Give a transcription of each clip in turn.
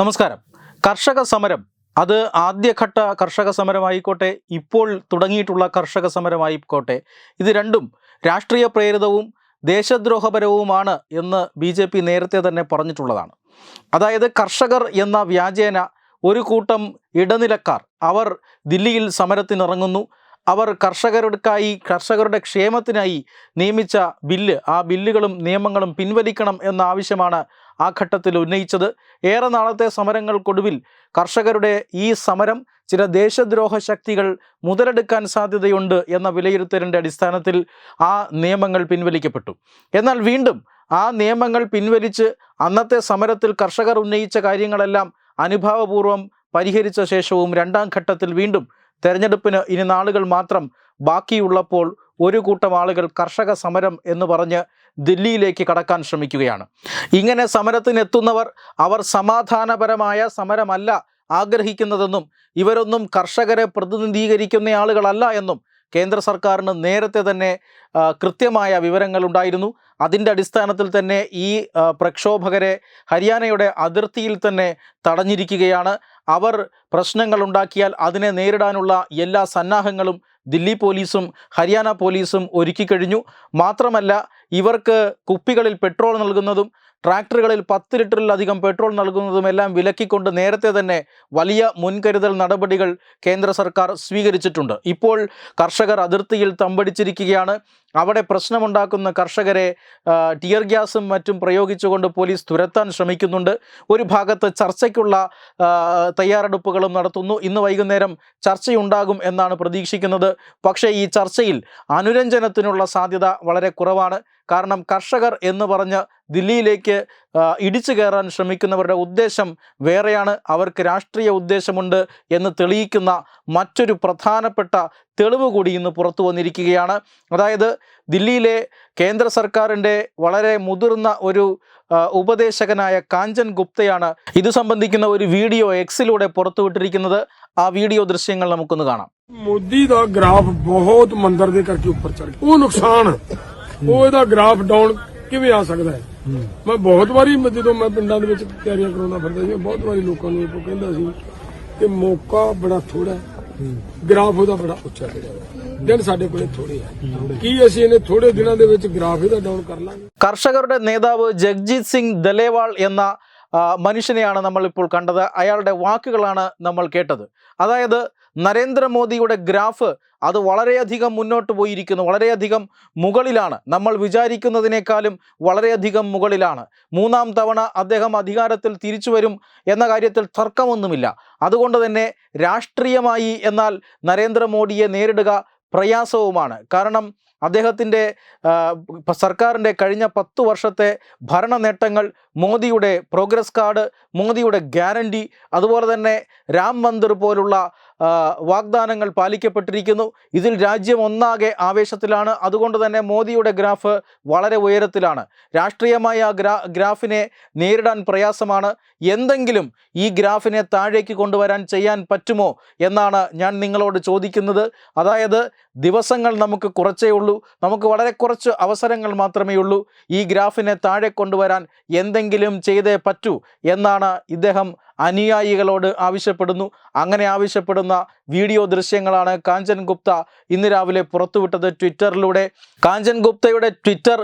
നമസ്കാരം. കർഷക സമരം. അത് ആദ്യഘട്ട കർഷക സമരമായിക്കോട്ടെ ഇപ്പോൾ തുടങ്ങിയിട്ടുള്ള കർഷക സമരമായിക്കോട്ടെ ഇത് രണ്ടും രാഷ്ട്രീയ പ്രേരിതവും ദേശദ്രോഹപരവുമാണ് എന്ന് ബി ജെ പി നേരത്തെ തന്നെ പറഞ്ഞിട്ടുള്ളതാണ്. അതായത് കർഷകർ എന്ന വ്യാജേന ഒരു കൂട്ടം ഇടനിലക്കാർ അവർ ദില്ലിയിൽ സമരത്തിനിറങ്ങുന്നു. അവർ കർഷകർക്കായി കർഷകരുടെ ക്ഷേമത്തിനായി നിയമിച്ച ബില്ല് ആ ബില്ലുകളും നിയമങ്ങളും പിൻവലിക്കണം എന്ന ആവശ്യമാണ് ആ ഘട്ടത്തിൽ ഉന്നയിച്ചത്. ഏറെ നാളത്തെ സമരങ്ങൾക്കൊടുവിൽ കർഷകരുടെ ഈ സമരം ചില ദേശദ്രോഹ ശക്തികൾ മുതലെടുക്കാൻ സാധ്യതയുണ്ട് എന്ന വിലയിരുത്തലിന്റെ അടിസ്ഥാനത്തിൽ ആ നിയമങ്ങൾ പിൻവലിക്കപ്പെട്ടു. എന്നാൽ വീണ്ടും ആ നിയമങ്ങൾ പിൻവലിച്ച് അന്നത്തെ സമരത്തിൽ കർഷകർ ഉന്നയിച്ച കാര്യങ്ങളെല്ലാം അനുഭാവപൂർവം പരിഹരിച്ച ശേഷവും രണ്ടാം ഘട്ടത്തിൽ വീണ്ടും തെരഞ്ഞെടുപ്പിന് ഇനി നാളുകൾ മാത്രം ബാക്കിയുള്ളപ്പോൾ ഒരു കൂട്ടം ആളുകൾ കർഷക സമരം എന്ന് പറഞ്ഞ് ദില്ലിയിലേക്ക് കടക്കാൻ ശ്രമിക്കുകയാണ്. ഇങ്ങനെ സമരത്തിനെത്തുന്നവർ അവർ സമാധാനപരമായ സമരമല്ല ആഗ്രഹിക്കുന്നതെന്നും ഇവരൊന്നും കർഷകരെ പ്രതിനിധീകരിക്കുന്ന ആളുകളല്ല എന്നും കേന്ദ്ര സർക്കാരിന് നേരത്തെ തന്നെ കൃത്യമായ വിവരങ്ങളുണ്ടായിരുന്നു അതിന്റെ അടിസ്ഥാനത്തിൽ തന്നെ ഈ പ്രക്ഷോഭകരെ ഹരിയാനയുടെ അതിർത്തിയിൽ തന്നെ തടഞ്ഞിരിക്കുകയാണ്. അവർ പ്രശ്നങ്ങൾ ഉണ്ടാക്കിയാൽ അതിനെ നേരിടാനുള്ള എല്ലാ സന്നാഹങ്ങളും ദില്ലി പോലീസും ഹരിയാന പോലീസും ഒരുക്കിക്കഴിഞ്ഞു. മാത്രമല്ല ഇവർക്ക് കുപ്പികളിൽ പെട്രോൾ നൽകുന്നതും ട്രാക്ടറുകളിൽ പത്ത് ലിറ്ററിലധികം പെട്രോൾ നൽകുന്നതും എല്ലാം വിലക്കിക്കൊണ്ട് നേരത്തെ തന്നെ വലിയ മുൻകരുതൽ നടപടികൾ കേന്ദ്ര സർക്കാർ സ്വീകരിച്ചിട്ടുണ്ട്. ഇപ്പോൾ കർഷകർ അതിർത്തിയിൽ തമ്പടിച്ചിരിക്കുകയാണ്. അവിടെ പ്രശ്നമുണ്ടാക്കുന്ന കർഷകരെ ടിയർ ഗ്യാസും മറ്റും പ്രയോഗിച്ചുകൊണ്ട് പോലീസ് തുരത്താൻ ശ്രമിക്കുന്നുണ്ട്. ഒരു ഭാഗത്ത് ചർച്ചയ്ക്കുള്ള തയ്യാറെടുപ്പുകളും നടത്തുന്നു. ഇന്ന് വൈകുന്നേരം ചർച്ചയുണ്ടാകും എന്നാണ് പ്രതീക്ഷിക്കുന്നത്. പക്ഷേ ഈ ചർച്ചയിൽ അനുരഞ്ജനത്തിനുള്ള സാധ്യത വളരെ കുറവാണ്. കാരണം കർഷകർ എന്ന് പറഞ്ഞ് ദില്ലിയിലേക്ക് ഇടിച്ചു കയറാൻ ശ്രമിക്കുന്നവരുടെ ഉദ്ദേശം വേറെയാണ് അവർക്ക് രാഷ്ട്രീയ ഉദ്ദേശമുണ്ട് എന്ന് തെളിയിക്കുന്ന മറ്റൊരു പ്രധാനപ്പെട്ട തെളിവ് കൂടി ഇന്ന് പുറത്തു വന്നിരിക്കുകയാണ് അതായത് ദില്ലിയിലെ കേന്ദ്ര സർക്കാരിൻ്റെ വളരെ മുതിർന്ന ഒരു ആ, ഉപദേശകനായ കാഞ്ചൻ ഗുപ്തയാണ് ഇത് സംബന്ധിക്കുന്ന ഒരു വീഡിയോ എക്സിലൂടെ പുറത്തുവിട്ടിരിക്കുന്നത് ആ വീഡിയോ ദൃശ്യങ്ങൾ നമുക്കൊന്ന് കാണാം ਮੋਦੀ ਦਾ ਗ੍ਰਾਫ ਬਹੁਤ ਮੰਦਰ ਦੇ ਕਰਕੇ ਉੱਪਰ ਚੜ ਗਿਆ ਉਹ ਨੁਕਸਾਨ ਉਹ ਇਹਦਾ ਗ੍ਰਾਫ ਡਾਊਨ ਕਿਵੇਂ ਆ ਸਕਦਾ ਹੈ ਮੈਂ ਬਹੁਤ ਵਾਰੀ ਮ- ਜਦੋਂ ਮੈਂ ਪਿੰਡਾਂ ਦੇ ਵਿੱਚ ਤਿਆਰੀਆਂ ਕਰਾਉਂਦਾ ਫਿਰਦਾ ਸੀ ਮੈਂ ਬਹੁਤ ਵਾਰੀ ਲੋਕਾਂ ਨੂੰ ਇਹ ਕਹਿੰਦਾ ਸੀ ਕਿ ਮੌਕਾ ਬੜਾ ਥੋੜਾ ਹੈ ਗ੍ਰਾਫ ਉਹਦਾ ਬੜਾ ਉੱਚਾ ਚੜਿਆ ਹੋਇਆ ਦਿਨ ਸਾਡੇ ਕੋਲੇ ਥੋੜੇ ਆ ਕੀ ਅਸੀਂ ਇਹਨੇ ਥੋੜੇ ਦਿਨਾਂ ਦੇ ਵਿੱਚ ਗ੍ਰਾਫ ਇਹਦਾ ਡਾਊਨ ਕਰ ਲਾਂਗੇ കർഷകരുടെ നേതാവ് ജഗ്ജീത് സിംഗ് ദലേവാൾ എന്ന ആ, മനുഷ്യനെയാണ് നമ്മൾ ഇപ്പോൾ കണ്ടത്. അയാളുടെ വാക്കുകളാണ് നമ്മൾ കേട്ടത്. അതായത് നരേന്ദ്രമോദിയുടെ ഗ്രാഫ് അത് വളരെയധികം മുന്നോട്ട് പോയിരിക്കുന്നു. വളരെയധികം മുകളിലാണ്. നമ്മൾ വിചാരിക്കുന്നതിനേക്കാളും വളരെയധികം മുകളിലാണ്. മൂന്നാം തവണ അദ്ദേഹം അധികാരത്തിൽ തിരിച്ചു വരും എന്ന കാര്യത്തിൽ തർക്കമൊന്നുമില്ല. അതുകൊണ്ട് തന്നെ രാഷ്ട്രീയമായി എന്നാൽ നരേന്ദ്രമോദിയെ നേരിടുക പ്രയാസവുമാണ്. കാരണം അദ്ദേഹത്തിന്റെ സർക്കാരിന്റെ കഴിഞ്ഞ പത്തു വർഷത്തെ ഭരണ നേട്ടങ്ങൾ മോദിയുടെ പ്രോഗ്രസ് കാർഡ് മോദിയുടെ ഗ്യാരണ്ടി അതുപോലെ തന്നെ രാം മന്ദിർ പോലുള്ള വാഗ്ദാനങ്ങൾ പാലിക്കപ്പെട്ടിരിക്കുന്നു. ഇതിൽ രാജ്യം ഒന്നാകെ ആവേശത്തിലാണ്. അതുകൊണ്ട് തന്നെ മോദിയുടെ ഗ്രാഫ് വളരെ ഉയരത്തിലാണ്. രാഷ്ട്രീയമായ ആ ഗ്രാ ഗ്രാഫിനെ നേരിടാൻ പ്രയാസമാണ്. എന്തെങ്കിലും ഈ ഗ്രാഫിനെ താഴേക്ക് കൊണ്ടുവരാൻ ചെയ്യാൻ പറ്റുമോ എന്നാണ് ഞാൻ നിങ്ങളോട് ചോദിക്കുന്നത്. അതായത് ദിവസങ്ങൾ നമുക്ക് കുറച്ചേ ഉള്ളൂ. നമുക്ക് വളരെ കുറച്ച് അവസരങ്ങൾ മാത്രമേ ഉള്ളൂ. ഈ ഗ്രാഫിനെ താഴെ കൊണ്ടുവരാൻ എന്തെങ്കിലും ചെയ്തേ പറ്റൂ എന്നാണ് ഇദ്ദേഹം അനുയായികളോട് ആവശ്യപ്പെടുന്നു. അങ്ങനെ ആവശ്യപ്പെടുന്ന വീഡിയോ ദൃശ്യങ്ങളാണ് കാഞ്ചൻ ഗുപ്ത ഇന്ന് രാവിലെ പുറത്തുവിട്ടത് ട്വിറ്ററിലൂടെ. കാഞ്ചൻ ഗുപ്തയുടെ ട്വിറ്റർ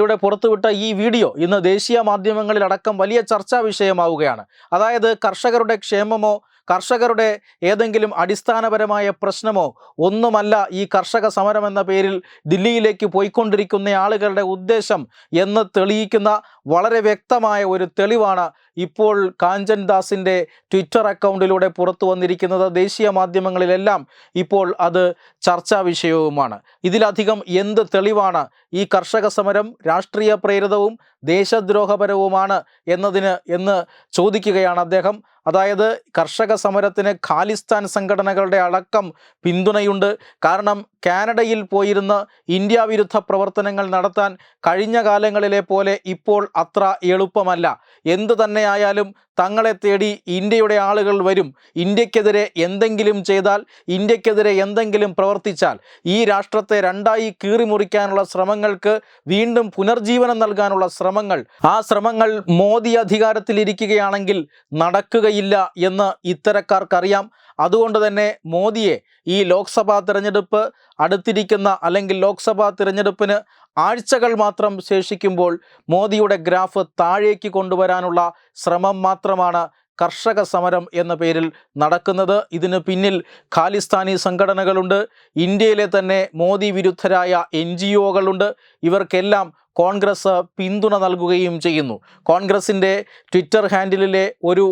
ലൂടെ പുറത്തുവിട്ട ഈ വീഡിയോ ഇന്ന് ദേശീയ മാധ്യമങ്ങളിലടക്കം വലിയ ചർച്ചാ വിഷയമാവുകയാണ്. അതായത് കർഷകരുടെ ക്ഷേമമോ കർഷകരുടെ ഏതെങ്കിലും അടിസ്ഥാനപരമായ പ്രശ്നമോ ഒന്നുമല്ല ഈ കർഷക സമരം എന്ന പേരിൽ ദില്ലിയിലേക്ക് പോയിക്കൊണ്ടിരിക്കുന്ന ആളുകളുടെ ഉദ്ദേശം എന്ന് തെളിയിക്കുന്ന വളരെ വ്യക്തമായ ഒരു തെളിവാണ് ഇപ്പോൾ കാഞ്ചൻ ദാസിന്റെ ട്വിറ്റർ അക്കൗണ്ടിലൂടെ പുറത്തു വന്നിരിക്കുന്നത്. ദേശീയ മാധ്യമങ്ങളിലെല്ലാം ഇപ്പോൾ അത് ചർച്ചാ വിഷയവുമാണ്. ഇതിലധികം എന്ത് തെളിവാണ് ഈ കർഷക സമരം രാഷ്ട്രീയ പ്രേരിതവും ദേശദ്രോഹപരവുമാണ് എന്നതിന് എന്ന് ചോദിക്കുകയാണ് അദ്ദേഹം. അതായത് കർഷക സമരത്തിന് ഖാലിസ്ഥാൻ സംഘടനകളുടെ അടക്കം പിന്തുണയുണ്ട്. കാരണം കാനഡയിൽ പോയിരുന്ന് ഇന്ത്യ വിരുദ്ധ പ്രവർത്തനങ്ങൾ നടത്താൻ കഴിഞ്ഞ കാലങ്ങളിലെ പോലെ ഇപ്പോൾ അത്ര എളുപ്പമല്ല. എന്തു തന്നെയായാലും തങ്ങളെ തേടി ഇന്ത്യയുടെ ആളുകൾ വരും. ഇന്ത്യക്കെതിരെ എന്തെങ്കിലും ചെയ്താൽ ഇന്ത്യക്കെതിരെ എന്തെങ്കിലും പ്രവർത്തിച്ചാൽ ഈ രാഷ്ട്രത്തെ രണ്ടായി കീറിമുറിക്കാനുള്ള ശ്രമങ്ങൾക്ക് വീണ്ടും പുനർജീവനം നൽകാനുള്ള ശ്രമം ശ്രമങ്ങൾ. ആ ശ്രമങ്ങൾ മോദി അധികാരത്തിലിരിക്കുകയാണെങ്കിൽ നടക്കുകയില്ല എന്ന് ഇത്തരക്കാർക്കറിയാം. അതുകൊണ്ട് തന്നെ മോദിയെ ഈ ലോക്സഭാ തിരഞ്ഞെടുപ്പ് അടുത്തിരിക്കുന്ന അല്ലെങ്കിൽ ലോക്സഭാ തിരഞ്ഞെടുപ്പിന് ആഴ്ചകൾ മാത്രം ശേഷിക്കുമ്പോൾ മോദിയുടെ ഗ്രാഫ് താഴേക്ക് കൊണ്ടുവരാനുള്ള ശ്രമം മാത്രമാണ് കർഷക സമരം എന്ന പേരിൽ നടക്കുന്നത്. ഇതിന് പിന്നിൽ ഖാലിസ്ഥാനി സംഘടനകളുണ്ട്. ഇന്ത്യയിലെ തന്നെ മോദി വിരുദ്ധരായ എൻ ജി ഒകളുണ്ട്. ഇവർക്കെല്ലാം കോൺഗ്രസ് പിന്തുണ നൽകുകയും ചെയ്യുന്നു. കോൺഗ്രസിന്റെ ട്വിറ്റർ ഹാൻഡിലിലെ ഒരു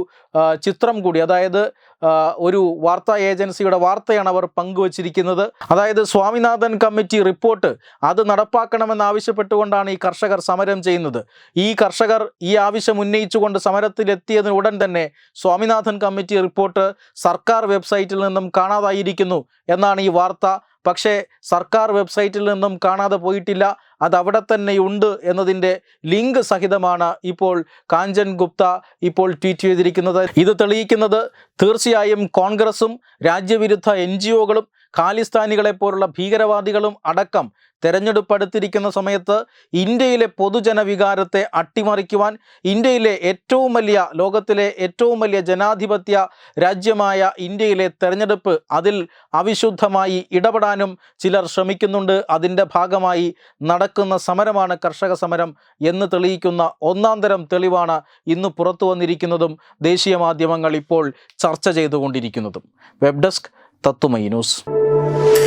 ചിത്രം കൂടി അതായത് ഒരു വാർത്താ ഏജൻസിയുടെ വാർത്തയാണ് അവർ പങ്കുവച്ചിരിക്കുന്നത്. അതായത് സ്വാമിനാഥൻ കമ്മിറ്റി റിപ്പോർട്ട് അത് നടപ്പാക്കണമെന്ന് ആവശ്യപ്പെട്ടുകൊണ്ടാണ് ഈ കർഷകർ സമരം ചെയ്യുന്നത്. ഈ കർഷകർ ഈ ആവശ്യം ഉന്നയിച്ചുകൊണ്ട് സമരത്തിലെത്തിയതിന് ഉടൻ തന്നെ സ്വാമിനാഥൻ കമ്മിറ്റി റിപ്പോർട്ട് സർക്കാർ വെബ്സൈറ്റിൽ നിന്നും കാണാതായിരിക്കുന്നു എന്നാണ് ഈ വാർത്ത. പക്ഷേ സർക്കാർ വെബ്സൈറ്റിൽ നിന്നും കാണാതെ പോയിട്ടില്ല. അത് അവിടെ തന്നെ ഉണ്ട് എന്നതിന്റെ ലിങ്ക് സഹിതമാണ് ഇപ്പോൾ കാഞ്ചൻ ഗുപ്ത ഇപ്പോൾ ട്വീറ്റ് ചെയ്തിരിക്കുന്നത്. ഇത് തെളിയിക്കുന്നത് തീർച്ചയായും കോൺഗ്രസും രാജ്യവിരുദ്ധ എൻ ജി ഒകളും ഖാലിസ്ഥാനികളെ പോലുള്ള ഭീകരവാദികളും അടക്കം തെരഞ്ഞെടുപ്പ് അടുത്തിരിക്കുന്ന സമയത്ത് ഇന്ത്യയിലെ പൊതുജനവികാരത്തെ അട്ടിമറിക്കുവാൻ ഇന്ത്യയിലെ ഏറ്റവും വലിയ ലോകത്തിലെ ഏറ്റവും വലിയ ജനാധിപത്യ രാജ്യമായ ഇന്ത്യയിലെ തെരഞ്ഞെടുപ്പ് അതിൽ അവിശുദ്ധമായി ഇടപെടാനും ചിലർ ശ്രമിക്കുന്നുണ്ട്. അതിന്റെ ഭാഗമായി നടക്കുന്ന സമരമാണ് കർഷക സമരം എന്ന് തെളിയിക്കുന്ന ഒന്നാം തരം തെളിവാണ് ഇന്ന് പുറത്തു വന്നിരിക്കുന്നതും ദേശീയ മാധ്യമങ്ങൾ ഇപ്പോൾ ചർച്ച ചെയ്തുകൊണ്ടിരിക്കുന്നതും. വെബ് ഡെസ്ക് തത്തുമൈ ന്യൂസ്. Thank you.